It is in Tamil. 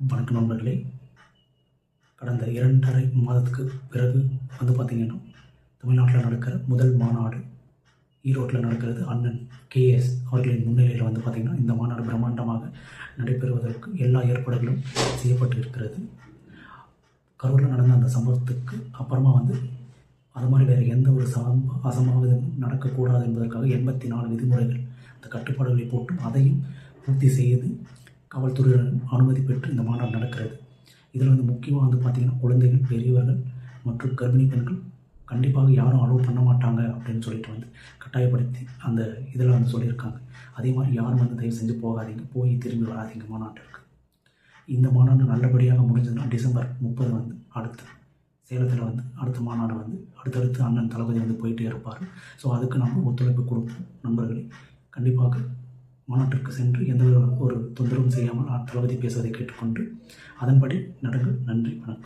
வணக்கம் நண்பர்களே. கடந்த இரண்டரை மாதத்துக்கு பிறகு வந்து பார்த்திங்கன்னா தமிழ்நாட்டில் நடக்கிற முதல் மாநாடு ஈரோட்டில் நடக்கிறது. அண்ணன் கேஎஸ் அவர்களின் முன்னிலையில் வந்து பார்த்திங்கன்னா இந்த மாநாடு பிரம்மாண்டமாக நடைபெறுவதற்கு எல்லா ஏற்பாடுகளும் செய்யப்பட்டு இருக்கிறது கரூரில் நடந்த அந்த சம்பவத்துக்கு அப்புறமா வந்து அது மாதிரி வேறு எந்த ஒரு சம்ப அசம்பாவிதமும் நடக்கக்கூடாது என்பதற்காக எண்பத்தி நாலு விதிமுறைகள் அந்த கட்டுப்பாடுகளை போட்டு அதையும் பூர்த்தி செய்து காவல்துறையுடன் அனுமதி பெற்று இந்த மாநாடு நடக்கிறது. இதில் வந்து முக்கியமாக வந்து பார்த்திங்கன்னா குழந்தைகள் பெரியவர்கள் மற்றும் கர்ப்பிணி பெண்கள் கண்டிப்பாக யாரும் அலோவ் பண்ண மாட்டாங்க அப்படின்னு சொல்லிட்டு வந்து கட்டாயப்படுத்தி அந்த இதில் வந்து சொல்லியிருக்காங்க. அதே மாதிரி யாரும் வந்து தயவு செஞ்சு போகாதீங்க. போய் திரும்பி வராதிங்க. மாநாட்டிற்கு இந்த மாநாடு நல்லபடியாக முடிஞ்சதுன்னா டிசம்பர் முப்பது வந்து அடுத்து சேலத்தில் வந்து அடுத்த மாநாடு வந்து அடுத்தடுத்து அண்ணன் தளபதி வந்து போயிட்டே இருப்பார். ஸோ அதுக்கு நம்ம ஒத்துழைப்பு கொடுப்போம். நண்பர்களே கண்டிப்பாக மாநாட்டிற்கு சென்று எந்த ஒரு தொந்தரவும் செய்யாமல் தளபதி பேசுவதை கேட்டுக்கொண்டு அதன்படி நடங்கள். நன்றி வணக்கம்.